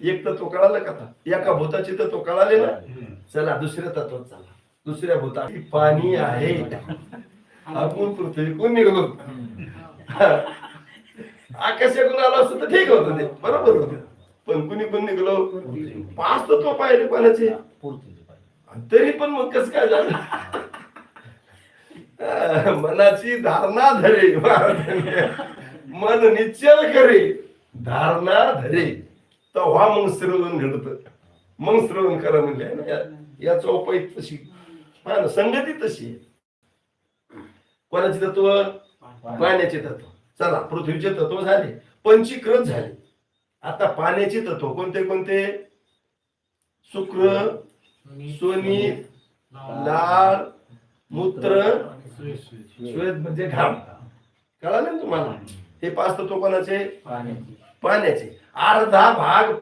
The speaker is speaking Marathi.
एक तत्व कळालं का आता? एका भूताचे तत्व कळाले ना? चला दुसऱ्या तत्वात चला. दुसऱ्या भूतात. पाणी आहे. आपण पृथ्वीकडून निघलो? आकाशाकडून आलो असतं तर ठीक होतं ते. बरोबर होत. पण कुणी पण निघलो पाच तत्व पाहिले पाण्याचे तरी पण मग कसं काय झालं? मनाची धारणा धरे. मन निश्चल करे धारणा धरे. तेव्हा मग श्रवण घडत. मग श्रवण करा म्हणले ना या- तशी ना संगती तशी आहे. कोणाचे तत्व? पाण्याचे तत्व. चला पृथ्वीचे तत्व झाले पंचीकृत झाले. आता पाण्याचे तत्व कोणते कोणते? शुक्र सोनी लाल मूत्र श्वेत म्हणजे घाम. कळालं ना तुम्हाला? हे पाच तत्व कोणाचे? पाण्याचे. अर्धा भाग